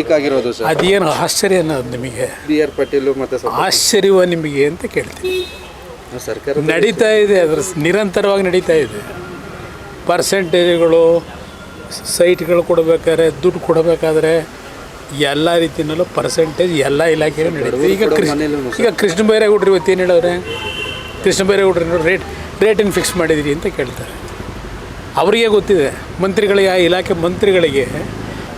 Leak ಆಗಿರೋದು sir? ಅದೇನು ಆಶ್ಚರ್ಯ ಅನ್ನೋದು ನಿಮಗೆ? ಬಿ ಆರ್ ಪಾಟೀಲ್ ಮತ್ತೆ ಆಶ್ಚರ್ಯವ ನಿಮಗೆ ಅಂತ ಕೇಳ್ತೀನಿ. ಸರ್ಕಾರ ನಡೀತಾ ಇದೆ ಅದರ ನಿರಂತರವಾಗಿ ನಡೀತಾ ಇದೆ. ಪರ್ಸೆಂಟೇಜ್ಗಳು ಸೈಟ್ಗಳು ಕೊಡಬೇಕಾದ್ರೆ ದುಡ್ಡು ಕೊಡಬೇಕಾದ್ರೆ ಎಲ್ಲ ರೀತಿಯಲ್ಲೂ ಪರ್ಸೆಂಟೇಜ್ ಎಲ್ಲ ಇಲಾಖೆಯಲ್ಲೂ ನಡೀತದೆ. ಈಗ ಕೃಷ್ಣ ಈಗ ಕೃಷ್ಣ ಬೈರೇಗೌಡ್ರು ಇವತ್ತು ಏನು ಹೇಳವ್ರೆ ಕೃಷ್ಣ ಬೈರೇಗೌಡ್ರು ರೇಟ್ ರೇಟನ್ನು ಫಿಕ್ಸ್ ಮಾಡಿದಿರಿ ಅಂತ ಕೇಳ್ತಾರೆ. ಅವರಿಗೆ ಗೊತ್ತಿದೆ ಮಂತ್ರಿಗಳಿಗೆ ಆ ಇಲಾಖೆ ಮಂತ್ರಿಗಳಿಗೆ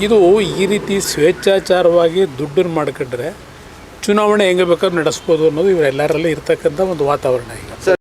ಇದು ಈ ರೀತಿ ಸ್ವೇಚ್ಛಾಚಾರವಾಗಿ ದುಡ್ಡನ್ನು ಮಾಡ್ಕೊಂಡ್ರೆ ಚುನಾವಣೆ ಹೆಂಗೆ ಬೇಕಾದ್ರೂ ನಡೆಸ್ಬೋದು ಅನ್ನೋದು ಇವರೆಲ್ಲರಲ್ಲಿ ಇರ್ತಕ್ಕಂಥ ಒಂದು ವಾತಾವರಣ ಈಗ.